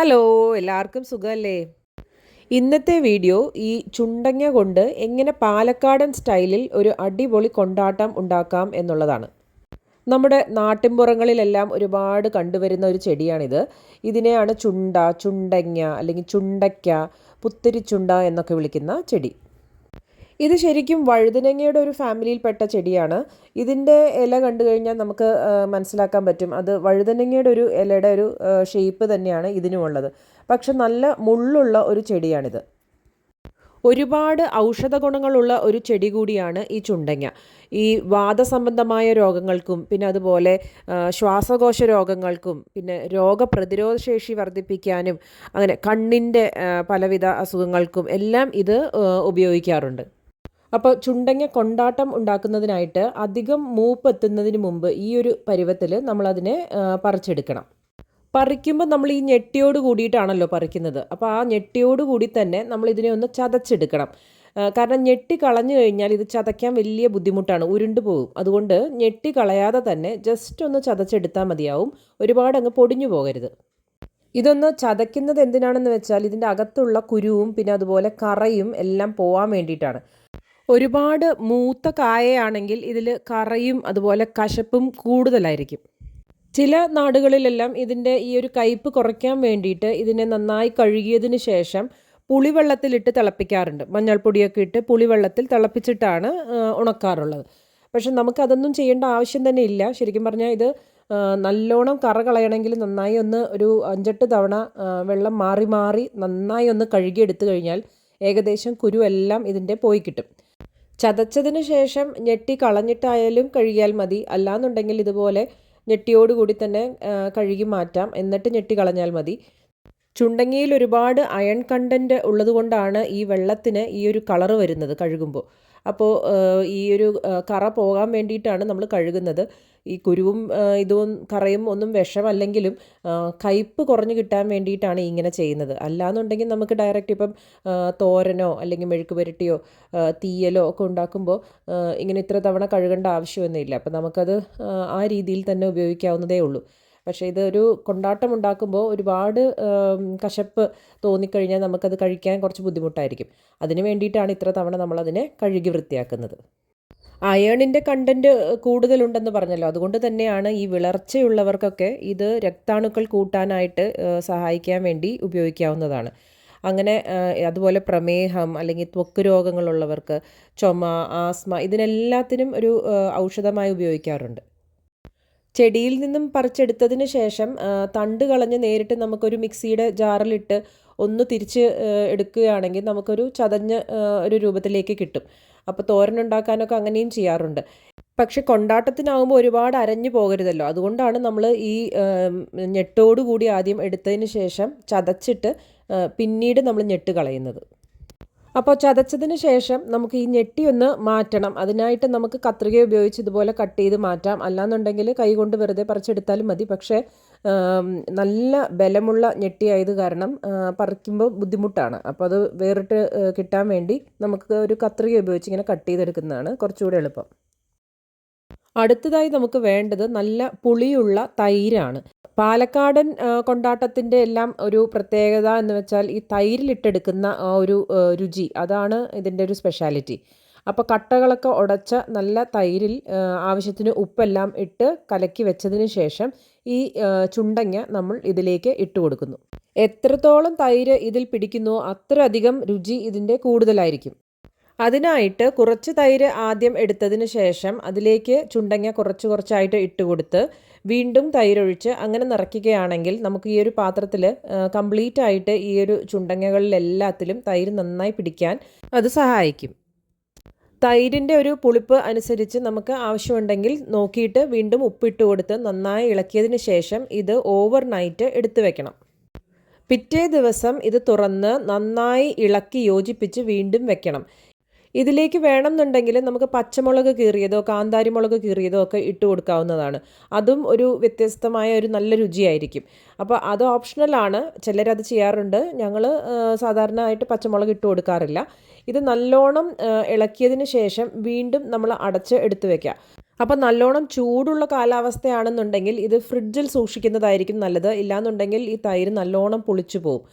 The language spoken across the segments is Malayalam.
ഹലോ എല്ലാവർക്കും സുഖമല്ലേ? ഇന്നത്തെ വീഡിയോ ഈ ചുണ്ടങ്ങ കൊണ്ട് എങ്ങനെ പാലക്കാടൻ സ്റ്റൈലിൽ ഒരു അടിപൊളി കൊണ്ടാട്ടം ഉണ്ടാക്കാം എന്നുള്ളതാണ്. നമ്മുടെ നാട്ടിൻപുറങ്ങളിലെല്ലാം ഒരുപാട് കണ്ടുവരുന്ന ഒരു ചെടിയാണിത്. ഇതിനെയാണ് ചുണ്ട ചുണ്ടങ്ങ അല്ലെങ്കിൽ ചുണ്ടയ്ക്ക പുത്തിരിച്ചുണ്ട എന്നൊക്കെ വിളിക്കുന്ന ചെടി. ഇത് ശരിക്കും വഴുതനങ്ങയുടെ ഒരു ഫാമിലിയിൽപ്പെട്ട ചെടിയാണ്. ഇതിന്റെ ഇല കണ്ടു കഴിഞ്ഞാൽ നമുക്ക് മനസ്സിലാക്കാൻ പറ്റും. അത് വഴുതനങ്ങയുടെ ഒരു ഇലയുടെ ഒരു ഷേപ്പ് തന്നെയാണ് ഇതിനുമുള്ളത്. പക്ഷെ നല്ല മുള്ളുള്ള ഒരു ചെടിയാണിത്. ഒരുപാട് ഔഷധ ഗുണങ്ങളുള്ള ഒരു ചെടി കൂടിയാണ് ഈ ചുണ്ടങ്ങ. ഈ വാദസംബന്ധമായ രോഗങ്ങൾക്കും പിന്നെ അതുപോലെ ശ്വാസകോശ രോഗങ്ങൾക്കും പിന്നെ രോഗപ്രതിരോധ ശേഷി വർദ്ധിപ്പിക്കാനും അങ്ങനെ കണ്ണിന്റെ പലവിധ അസുഖങ്ങൾക്കും എല്ലാം ഇത് ഉപയോഗിക്കാറുണ്ട്. അപ്പോൾ ചുണ്ടങ്ങ കൊണ്ടാട്ടം ഉണ്ടാക്കുന്നതിനായിട്ട് അധികം മൂപ്പ് എത്തുന്നതിന് മുമ്പ് ഈ ഒരു പരുവത്തിൽ നമ്മളതിനെ പറിച്ചെടുക്കണം. പറിക്കുമ്പോൾ നമ്മൾ ഈ ഞെട്ടിയോട് കൂടിയിട്ടാണല്ലോ പറിക്കുന്നത്. അപ്പോൾ ആ ഞെട്ടിയോട് കൂടി തന്നെ നമ്മൾ ഇതിനെ ഒന്ന് ചതച്ചെടുക്കണം. കാരണം ഞെട്ടി കളഞ്ഞു കഴിഞ്ഞാൽ ഇത് ചതയ്ക്കാൻ വലിയ ബുദ്ധിമുട്ടാണ്. ഉരുണ്ടു പോകും. അതുകൊണ്ട് ഞെട്ടി കളയാതെ തന്നെ ജസ്റ്റ് ഒന്ന് ചതച്ചെടുത്താൽ മതിയാവും. ഒരുപാട് അങ്ങ് പൊടിഞ്ഞു പോകരുത്. ഇതൊന്ന് ചതയ്ക്കുന്നത് എന്തിനാണെന്ന് വെച്ചാൽ ഇതിന്റെ അകത്തുള്ള കുരുവും പിന്നെ അതുപോലെ കറയും എല്ലാം പോവാൻ വേണ്ടിയിട്ടാണ്. ഒരുപാട് മൂത്ത കായയാണെങ്കിൽ ഇതിൽ കറയും അതുപോലെ കശപ്പും കൂടുതലായിരിക്കും. ചില നാടുകളിലെല്ലാം ഇതിന്റെ ഈ ഒരു കയ്പ്പ് കുറയ്ക്കാൻ വേണ്ടിയിട്ട് ഇതിനെ നന്നായി കഴുകിയതിന് ശേഷം പുളിവെള്ളത്തിലിട്ട് തിളപ്പിക്കാറുണ്ട്. മഞ്ഞൾപ്പൊടിയൊക്കെ ഇട്ട് പുളിവെള്ളത്തിൽ തിളപ്പിച്ചിട്ടാണ് ഉണക്കാറുള്ളത്. പക്ഷെ നമുക്കതൊന്നും ചെയ്യേണ്ട ആവശ്യം തന്നെ ഇല്ല. ശരിക്കും പറഞ്ഞാൽ ഇത് നല്ലോണം കറ കളയണമെങ്കിൽ നന്നായി ഒന്ന് ഒരു അഞ്ചെട്ട് തവണ വെള്ളം മാറി മാറി നന്നായി ഒന്ന് കഴുകിയെടുത്തു കഴിഞ്ഞാൽ ഏകദേശം കുരുവെല്ലാം ഇതിന്റെ പോയി കിട്ടും. ചതച്ചതിന് ശേഷം ഞെട്ടി കളഞ്ഞിട്ടായാലും കഴുകിയാൽ മതി. അല്ലാന്നുണ്ടെങ്കിൽ ഇതുപോലെ ഞെട്ടിയോടുകൂടി തന്നെ കഴുകി മാറ്റാം. എന്നിട്ട് ഞെട്ടി കളഞ്ഞാൽ മതി. ചുണ്ടങ്ങിയിൽ ഒരുപാട് അയൺ കണ്ടന്റ് ഉള്ളതുകൊണ്ടാണ് ഈ വെള്ളത്തിന് ഈ ഒരു കളറ് വരുന്നത് കഴുകുമ്പോൾ. അപ്പോൾ ഈ ഒരു കറ പോകാൻ വേണ്ടിയിട്ടാണ് നമ്മൾ കഴുകുന്നത്. ഈ കുരുവും ഇതും കറയും ഒന്നും വിഷമല്ലെങ്കിലും കയ്പ്പ് കുറഞ്ഞു കിട്ടാൻ വേണ്ടിയിട്ടാണ് ഇങ്ങനെ ചെയ്യുന്നത്. അല്ലാന്നുണ്ടെങ്കിൽ നമുക്ക് ഡയറക്റ്റ് ഇപ്പം തോരനോ അല്ലെങ്കിൽ മെഴുക്ക് പുരട്ടിയോ തീയലോ ഒക്കെ ഉണ്ടാക്കുമ്പോൾ ഇങ്ങനെ ഇത്ര തവണ കഴുകേണ്ട ആവശ്യമൊന്നുമില്ല. അപ്പം നമുക്കത് ആ രീതിയിൽ തന്നെ ഉപയോഗിക്കാവുന്നതേ ഉള്ളൂ. പക്ഷേ ഇതൊരു കൊണ്ടാട്ടം ഉണ്ടാക്കുമ്പോൾ ഒരുപാട് കശപ്പ് തോന്നിക്കഴിഞ്ഞാൽ നമുക്കത് കഴിക്കാൻ കുറച്ച് ബുദ്ധിമുട്ടായിരിക്കും. അതിന് വേണ്ടിയിട്ടാണ് ഇത്ര തവണ നമ്മളതിനെ കഴുകി വൃത്തിയാക്കുന്നത്. അയേണിന്റെ കണ്ടന്റ് കൂടുതലുണ്ടെന്ന് പറഞ്ഞല്ലോ. അതുകൊണ്ട് തന്നെയാണ് ഈ വിളർച്ചയുള്ളവർക്കൊക്കെ ഇത് രക്താണുക്കൾ കൂട്ടാനായിട്ട് സഹായിക്കാൻ വേണ്ടി ഉപയോഗിക്കാവുന്നതാണ്. അങ്ങനെ അതുപോലെ പ്രമേഹം അല്ലെങ്കിൽ ത്വക്ക് രോഗങ്ങളുള്ളവർക്ക് ചുമ ആസ്മ ഇതിനെല്ലാത്തിനും ഒരു ഔഷധമായി ഉപയോഗിക്കാറുണ്ട്. ചെടിയിൽ നിന്നും പറിച്ചെടുത്തതിന് ശേഷം തണ്ട് കളഞ്ഞ് നേരിട്ട് നമുക്കൊരു മിക്സിയുടെ ജാറിലിട്ട് ഒന്ന് തിരിച്ച് എടുക്കുകയാണെങ്കിൽ നമുക്കൊരു ചതഞ്ഞ ഒരു രൂപത്തിലേക്ക് കിട്ടും. അപ്പോൾ തോരൻ ഉണ്ടാക്കാനൊക്കെ അങ്ങനെയും ചെയ്യാറുണ്ട്. പക്ഷെ കൊണ്ടാട്ടത്തിനാവുമ്പോൾ ഒരുപാട് അരഞ്ഞു പോകരുതല്ലോ. അതുകൊണ്ടാണ് നമ്മൾ ഈ ഞെട്ടോടുകൂടി കൂടി ആദ്യം എടുത്തതിന് ശേഷം ചതച്ചിട്ട് പിന്നീട് നമ്മൾ ഞെട്ട് കളയുന്നത്. അപ്പോൾ ചതച്ചതിന് ശേഷം നമുക്ക് ഈ ഞെട്ടി ഒന്ന് മാറ്റണം. അതിനായിട്ട് നമുക്ക് കത്രിക ഉപയോഗിച്ച് ഇതുപോലെ കട്ട് ചെയ്ത് മാറ്റാം. അല്ലാന്നുണ്ടെങ്കിൽ കൈ കൊണ്ട് വെറുതെ പറിച്ചെടുത്താലും മതി. പക്ഷേ നല്ല ബലമുള്ള ഞെട്ടിയായത് കാരണം പറിക്കുമ്പോൾ ബുദ്ധിമുട്ടാണ്. അപ്പോൾ അത് വേറിട്ട് കിട്ടാൻ വേണ്ടി നമുക്ക് ഒരു കത്രിക ഉപയോഗിച്ച് ഇങ്ങനെ കട്ട് ചെയ്തെടുക്കുന്നതാണ് കുറച്ചുകൂടെ എളുപ്പം. അടുത്തതായി നമുക്ക് വേണ്ടത് നല്ല പുളിയുള്ള തൈരാണ്. പാലക്കാടൻ കൊണ്ടാട്ടത്തിന്റെ എല്ലാം ഒരു പ്രത്യേകത എന്ന് വെച്ചാൽ ഈ തൈരിലിട്ടെടുക്കുന്ന ആ ഒരു രുചി അതാണ് ഇതിന്റെ ഒരു സ്പെഷ്യാലിറ്റി അപ്പോൾ കട്ടകളൊക്കെ ഉടച്ച നല്ല തൈരിൽ ആവശ്യത്തിന് ഉപ്പെല്ലാം ഇട്ട് കലക്കി വെച്ചതിന് ശേഷം ഈ ചുണ്ടങ്ങ നമ്മൾ ഇതിലേക്ക് ഇട്ട് കൊടുക്കുന്നു. എത്രത്തോളം തൈര് ഇതിൽ പിടിക്കുന്നു അത്രയധികം രുചി ഇതിന്റെ കൂടുതലായിരിക്കും. അതിനായിട്ട് കുറച്ച് തൈര് ആദ്യം എടുത്തതിന് ശേഷം അതിലേക്ക് ചുണ്ടങ്ങ കുറച്ച് കുറച്ചായിട്ട് ഇട്ട് കൊടുത്ത് വീണ്ടും തൈരൊഴിച്ച് അങ്ങനെ നിറയ്ക്കുകയാണെങ്കിൽ നമുക്ക് ഈ ഒരു പാത്രത്തിൽ കംപ്ലീറ്റ് ആയിട്ട് ഈ ഒരു ചുണ്ടങ്ങകളിലെല്ലാത്തിലും തൈര് നന്നായി പിടിക്കാൻ അത് സഹായിക്കും. തൈരിന്റെ ഒരു പുളിപ്പ് അനുസരിച്ച് നമുക്ക് ആവശ്യമുണ്ടെങ്കിൽ നോക്കിയിട്ട് വീണ്ടും ഉപ്പിട്ട് കൊടുത്ത് നന്നായി ഇളക്കിയതിന് ശേഷം ഇത് ഓവർ നൈറ്റ് എടുത്തു വെക്കണം. പിറ്റേ ദിവസം ഇത് തുറന്ന് നന്നായി ഇളക്കി യോജിപ്പിച്ച് വീണ്ടും വെക്കണം. ഇതിലേക്ക് വേണമെന്നുണ്ടെങ്കിൽ നമുക്ക് പച്ചമുളക് കീറിയതോ കാന്താരി മുളക് കീറിയതോ ഒക്കെ ഇട്ട് കൊടുക്കാവുന്നതാണ്. അതും ഒരു വ്യത്യസ്തമായ ഒരു നല്ല രുചിയായിരിക്കും. അപ്പോൾ അത് ഓപ്ഷണലാണ് ചിലരത് ചെയ്യാറുണ്ട്. ഞങ്ങൾ സാധാരണയായിട്ട് പച്ചമുളക് ഇട്ട് കൊടുക്കാറില്ല. ഇത് നല്ലോണം ഇളക്കിയതിന് ശേഷം വീണ്ടും നമ്മൾ അടച്ച് എടുത്തു വെക്കുക. അപ്പം നല്ലോണം ചൂടുള്ള കാലാവസ്ഥയാണെന്നുണ്ടെങ്കിൽ ഇത് ഫ്രിഡ്ജിൽ സൂക്ഷിക്കുന്നതായിരിക്കും നല്ലത്. ഇല്ലാന്നുണ്ടെങ്കിൽ ഈ തൈര് നല്ലോണം പുളിച്ചു പോകും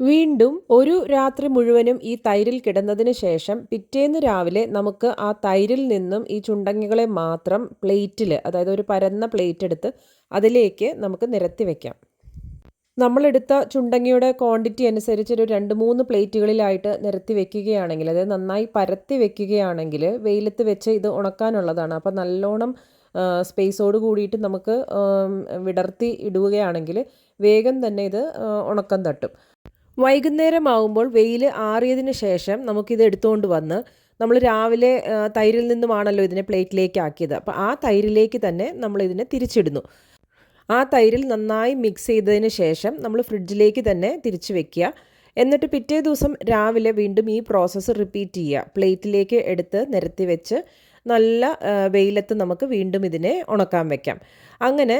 വീണ്ടും ഒരു രാത്രി മുഴുവനും ഈ തൈരിൽ കിടന്നതിന് ശേഷം പിറ്റേന്ന് രാവിലെ നമുക്ക് ആ തൈരിൽ നിന്നും ഈ ചുണ്ടങ്ങികളെ മാത്രം പ്ലേറ്റിൽ അതായത് ഒരു പരന്ന പ്ലേറ്റ് എടുത്ത് അതിലേക്ക് നമുക്ക് നിരത്തി വയ്ക്കാം നമ്മളെടുത്ത ചുണ്ടങ്ങിയുടെ ക്വാണ്ടിറ്റി അനുസരിച്ച് ഒരു രണ്ട് മൂന്ന് പ്ലേറ്റുകളിലായിട്ട് നിരത്തി വെക്കുകയാണെങ്കിൽ അതായത് നന്നായി പരത്തി വെക്കുകയാണെങ്കിൽ വെയിലത്ത് വെച്ച് ഇത് ഉണക്കാനുള്ളതാണ്. അപ്പോൾ നല്ലോണം സ്പേസോട് കൂടിയിട്ട് നമുക്ക് വിടർത്തി ഇടുകയാണെങ്കിൽ വേഗം തന്നെ ഇത് ഉണക്കം തട്ടും. വൈകുന്നേരമാകുമ്പോൾ വെയിൽ ആറിയതിന് ശേഷം നമുക്കിത് എടുത്തുകൊണ്ട് വന്ന് നമ്മൾ രാവിലെ തൈരിൽ നിന്നുമാണല്ലോ ഇതിനെ പ്ലേറ്റിലേക്ക് ആക്കിയത്. അപ്പോൾ ആ തൈരിലേക്ക് തന്നെ നമ്മൾ ഇതിനെ തിരിച്ചിടുന്നു. ആ തൈരിൽ നന്നായി മിക്സ് ചെയ്തതിന് ശേഷം നമ്മൾ ഫ്രിഡ്ജിലേക്ക് തന്നെ തിരിച്ചു വെക്കുക. എന്നിട്ട് പിറ്റേ ദിവസം രാവിലെ വീണ്ടും ഈ പ്രോസസ്സ് റിപ്പീറ്റ് ചെയ്യുക. പ്ലേറ്റിലേക്ക് എടുത്ത് നിരത്തി വെച്ച് നല്ല വെയിലത്ത് നമുക്ക് വീണ്ടും ഇതിനെ ഉണക്കാൻ വെക്കാം. അങ്ങനെ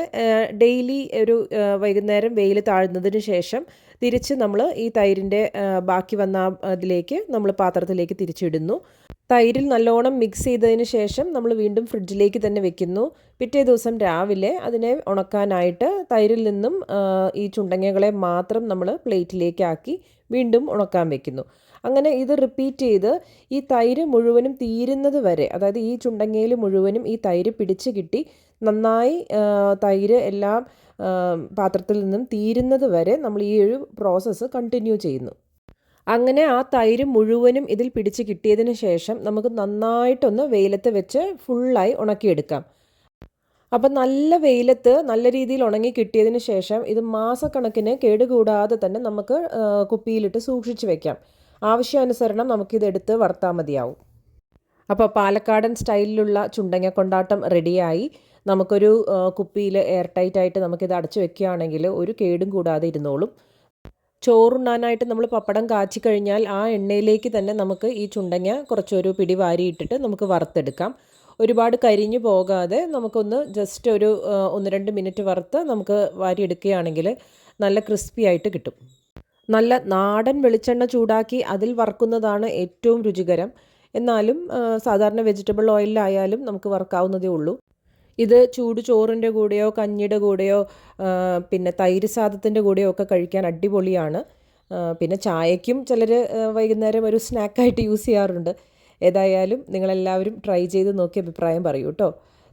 ഡെയിലി ഒരു വൈകുന്നേരം വെയിൽ താഴ്ന്നതിന് ശേഷം തിരിച്ച് നമ്മൾ ഈ തൈരിന്റെ ബാക്കി വന്ന അതിലേക്ക് നമ്മൾ പാത്രത്തിലേക്ക് തിരിച്ചിടുന്നു. തൈരിൽ നല്ലോണം മിക്സ് ചെയ്തതിന് ശേഷം നമ്മൾ വീണ്ടും ഫ്രിഡ്ജിലേക്ക് തന്നെ വെക്കുന്നു. പിറ്റേ ദിവസം രാവിലെ അതിനെ ഉണക്കാനായിട്ട് തൈരിൽ നിന്നും ഈ ചുണ്ടങ്ങകളെ മാത്രം നമ്മൾ പ്ലേറ്റിലേക്കാക്കി വീണ്ടും ഉണക്കാൻ വെക്കുന്നു. അങ്ങനെ ഇത് റിപ്പീറ്റ് ചെയ്ത് ഈ തൈര് മുഴുവനും തീരുന്നത് വരെ അതായത് ഈ ചുണ്ടങ്ങയിൽ മുഴുവനും ഈ തൈര് പിടിച്ച് കിട്ടി നന്നായി തൈര് എല്ലാം പാത്രത്തിൽ നിന്നും തീരുന്നത് വരെ നമ്മൾ ഈ ഒരു പ്രോസസ്സ് കണ്ടിന്യൂ ചെയ്യുന്നു. അങ്ങനെ ആ തൈര് മുഴുവനും ഇതിൽ പിടിച്ച് കിട്ടിയതിന് ശേഷം നമുക്ക് നന്നായിട്ടൊന്ന് വെയിലത്ത് വെച്ച് ഫുള്ളായി ഉണക്കിയെടുക്കാം. അപ്പം നല്ല വെയിലത്ത് നല്ല രീതിയിൽ ഉണങ്ങി കിട്ടിയതിന് ശേഷം ഇത് മാസക്കണക്കിന് കേടുകൂടാതെ തന്നെ നമുക്ക് കുപ്പിയിലിട്ട് സൂക്ഷിച്ച് വെക്കാം. ആവശ്യാനുസരണം നമുക്കിതെടുത്ത് വറുത്താൽ മതിയാവും. അപ്പോൾ പാലക്കാടൻ സ്റ്റൈലിലുള്ള ചുണ്ടങ്ങ കൊണ്ടാട്ടം റെഡിയായി നമുക്കൊരു കുപ്പിയിൽ എയർ ടൈറ്റ് ആയിട്ട് നമുക്കിത് അടച്ചു വെക്കുകയാണെങ്കിൽ ഒരു കേടും കൂടാതെ ഇരുന്നോളും. ചോറുണ്ണാനായിട്ട് നമ്മൾ പപ്പടം കാച്ചി കഴിഞ്ഞാൽ ആ എണ്ണയിലേക്ക് തന്നെ നമുക്ക് ഈ ചുണ്ടങ്ങ കുറച്ചൊരു പിടി വാരിയിട്ടിട്ട് നമുക്ക് വറുത്തെടുക്കാം. ഒരുപാട് കരിഞ്ഞു പോകാതെ നമുക്കൊന്ന് ജസ്റ്റ് ഒരു ഒന്ന് രണ്ട് മിനിറ്റ് വറുത്ത് നമുക്ക് വാരിയെടുക്കുകയാണെങ്കിൽ നല്ല ക്രിസ്പി ആയിട്ട് കിട്ടും. നല്ല നാടൻ വെളിച്ചെണ്ണ ചൂടാക്കി അതിൽ വറുക്കുന്നതാണ് ഏറ്റവും രുചികരം. എന്നാലും സാധാരണ വെജിറ്റബിൾ ഓയിലായാലും നമുക്ക് വറുക്കാവുന്നതേ ഉള്ളൂ. ഇത് ചൂട് ചോറിന്റെ കൂടെയോ കഞ്ഞിയുടെ കൂടെയോ പിന്നെ തൈര് സാദത്തിന്റെ കൂടെയോ ഒക്കെ കഴിക്കാൻ അടിപൊളിയാണ്. പിന്നെ ചായയ്ക്കും ചിലർ വൈകുന്നേരം ഒരു സ്നാക്കായിട്ട് യൂസ് ചെയ്യാറുണ്ട്. ഏതായാലും നിങ്ങളെല്ലാവരും ട്രൈ ചെയ്ത് നോക്കി അഭിപ്രായം പറയൂ കേട്ടോ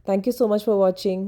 thank so much for watching